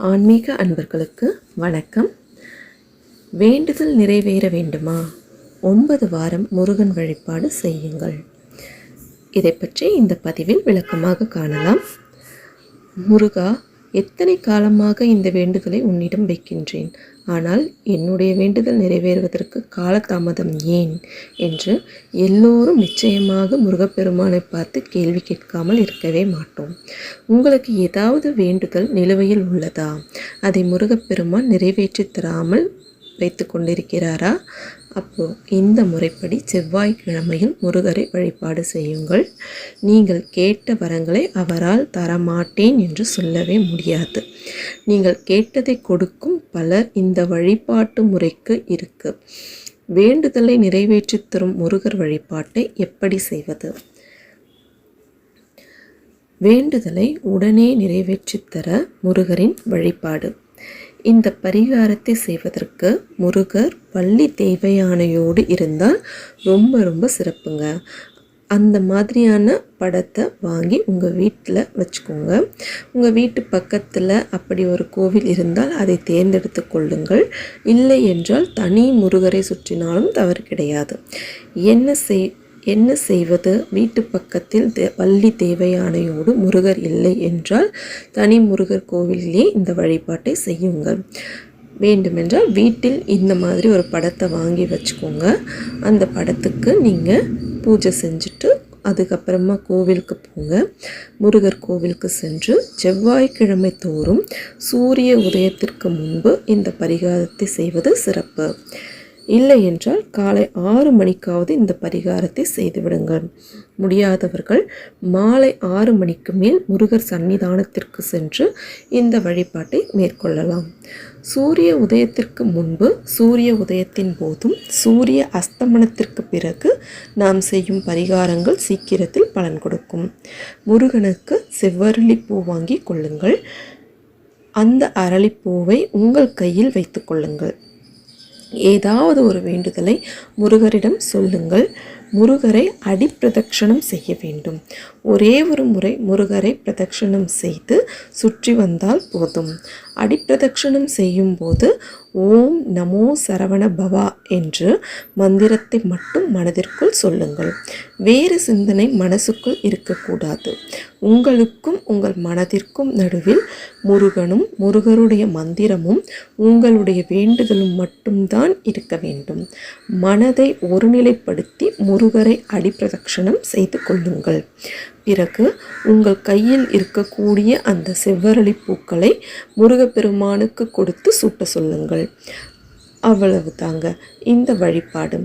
ஆன்மீக அன்பர்களுக்கு வணக்கம். வேண்டுதல் நிறைவேற வேண்டுமா? ஒன்பது வாரம் முருகன் வழிபாடு செய்யுங்கள். இதை பற்றி இந்த பதிவில் விளக்கமாக காணலாம். முருகா எத்தனை காலமாக இந்த வேண்டுதலை உன்னிடம் வைக்கின்றேன்? ஆனால் என்னுடைய வேண்டுதல் நிறைவேறுவதற்கு காலதாமதம் ஏன்? என்று எல்லோரும் நிச்சயமாக முருகப்பெருமானை பார்த்து கேள்வி கேட்காமல் இருக்கவே மாட்டோம். உங்களுக்கு ஏதாவது வேண்டுதல் நிலுவையில் உள்ளதா? அதை முருகப்பெருமான் நிறைவேற்றி தராமல் வைத்து கொண்டிருக்கிறாரா அப்போ இந்த முறைப்படி செவ்வாய்க்கிழமையில் முருகரை வழிபாடு செய்யுங்கள். நீங்கள் கேட்ட வரங்களை அவரால் தரமாட்டேன் என்று சொல்லவே முடியாது. நீங்கள் கேட்டதை கொடுக்கும் பலர் இந்த வழிபாட்டு முறைக்கு இருக்கு. வேண்டுதலை நிறைவேற்றி தரும் முருகர் வழிபாட்டை எப்படி செய்வது? வேண்டுதலை உடனே நிறைவேற்றித்தர முருகரின் வழிபாடு. இந்த பரிகாரத்தை செய்வதற்கு முருகர் வள்ளி தேவையானையோடு இருந்தால் ரொம்ப ரொம்ப சிறப்புங்க. அந்த மாதிரியான படத்தை வாங்கி உங்கள் வீட்டில் வச்சுக்கோங்க. உங்கள் வீட்டு பக்கத்தில் அப்படி ஒரு கோவில் இருந்தால் அதை தேர்ந்தெடுத்து கொள்ளுங்கள். இல்லை என்றால் தனி முருகரை சுற்றினாலும் தவறு கிடையாது. என்ன செய் என்ன செய்வது? வீட்டு பக்கத்தில் தே வள்ளி தேவையானையோடு முருகர் இல்லை என்றால் தனி முருகர் கோவிலே இந்த வழிபாட்டை செய்யுங்கள். வேண்டுமென்றால் வீட்டில் இந்த மாதிரி ஒரு படத்தை வாங்கி வச்சுக்கோங்க. அந்த படத்துக்கு நீங்கள் பூஜை செஞ்சுட்டு அதுக்கப்புறமா கோவிலுக்கு போங்க. முருகர் கோவிலுக்கு சென்று செவ்வாய்க்கிழமை தோறும் சூரிய உதயத்திற்கு முன்பு இந்த பரிகாரத்தை செய்வது சிறப்பு. இல்லை என்றால் காலை ஆறு மணிக்காவது இந்த பரிகாரத்தை செய்துவிடுங்கள். முடியாதவர்கள் மாலை ஆறு மணிக்கு மேல் முருகர் சன்னிதானத்திற்கு சென்று இந்த வழிபாட்டை மேற்கொள்ளலாம். சூரிய உதயத்திற்கு முன்பு சூரிய உதயத்தின் போதும் சூரிய அஸ்தமனத்திற்கு பிறகு நாம் செய்யும் பரிகாரங்கள் சீக்கிரத்தில் பலன் கொடுக்கும். முருகனுக்கு செவ்வரளி பூ வாங்கி கொள்ளுங்கள். அந்த அரளிப்பூவை உங்கள் கையில் வைத்து கொள்ளுங்கள். ஏதாவது ஒரு வேண்டுதலை முருகரிடம் சொல்லுங்கள். முருகரை அடிப்பிரதட்சணம் செய்ய வேண்டும். ஒரே ஒரு முறை முருகரை பிரதட்சணம் செய்து சுற்றி வந்தால் போதும். அடிப்பிரதட்சணம் செய்யும்போது ஓம் நமோ சரவண பவா என்று மந்திரத்தை மட்டும் மனதிற்குள் சொல்லுங்கள். வேறு சிந்தனை மனசுக்குள் இருக்கக்கூடாது. உங்களுக்கும் உங்கள் மனதிற்கும் நடுவில் முருகனும் முருகருடைய மந்திரமும் உங்களுடைய வேண்டுதலும் மட்டும்தான் இருக்க வேண்டும். மனதை ஒருநிலைப்படுத்தி முருகரை அடிப்பிரதட்சணம் செய்து கொள்ளுங்கள். பிறகு உங்கள் கையில் இருக்கக்கூடிய அந்த செவ்வரளி பூக்களை முருகப்பெருமானுக்கு கொடுத்து சூட்ட சொல்லுங்கள். அவ்வளவு தாங்க. இந்த வழிபாடு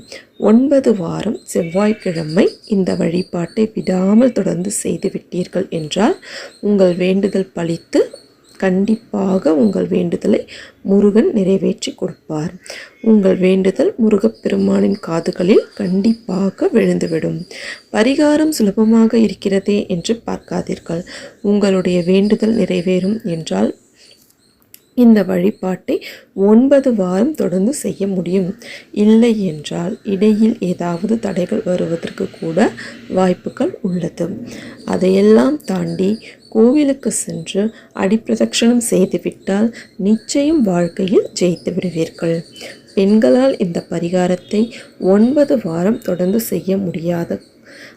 ஒன்பது வாரம் செவ்வாய்க்கிழமை இந்த வழிபாட்டை விடாமல் தொடர்ந்து செய்து விட்டீர்கள் என்றால் உங்கள் வேண்டுதல் பழித்து கண்டிப்பாக உங்கள் வேண்டுதலை முருகன் நிறைவேற்றி கொடுப்பார். உங்கள் வேண்டுதல் முருகப்பெருமானின் காதுகளில் கண்டிப்பாக விழுந்துவிடும். பரிகாரம் சுலபமாக இருக்கிறதே என்று பார்க்காதீர்கள். உங்களுடைய வேண்டுதல் நிறைவேறும் என்றால் இந்த வழிபாட்டை ஒன்பது வாரம் தொடர்ந்து செய்ய முடியும். இல்லை என்றால் இடையில் ஏதாவது தடைகள் வருவதற்கு கூட வாய்ப்புகள் உள்ளது. அதையெல்லாம் தாண்டி கோவிலுக்கு சென்று அடிப்பிரதட்சணம் செய்துவிட்டால் நிச்சயம் வாழ்க்கையில் ஜெயித்து விடுவீர்கள். பெண்களால் இந்த பரிகாரத்தை ஒன்பது வாரம் தொடர்ந்து செய்ய முடியாத.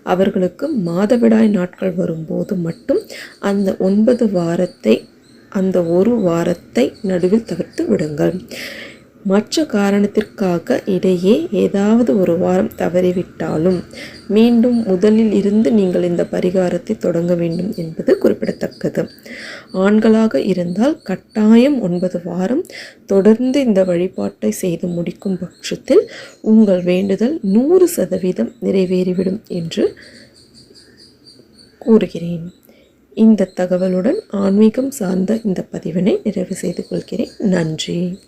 அவர்களுக்கு மாதவிடாய் நாட்கள் வரும்போது மட்டும் அந்த ஒன்பது வாரத்தை அந்த ஒரு வாரத்தை நடுவில் தவிர்த்து விடுங்கள். மற்ற காரணத்திற்காக இடையே ஏதாவது ஒரு வாரம் தவறிவிட்டாலும் மீண்டும் முதலில் இருந்து நீங்கள் இந்த பரிகாரத்தை தொடங்க வேண்டும் என்பது குறிப்பிடத்தக்கது. ஆண்களாக இருந்தால் கட்டாயம் ஒன்பது வாரம் தொடர்ந்து இந்த வழிபாட்டை செய்து முடிக்கும் பட்சத்தில் உங்கள் வேண்டுதல் நூறு சதவீதம் நிறைவேறிவிடும் என்று கூறுகிறேன். இந்த தகவலுடன் ஆன்மீகம் சார்ந்த இந்த பதிவினை நிறைவு செய்து கொள்கிறேன். நன்றி.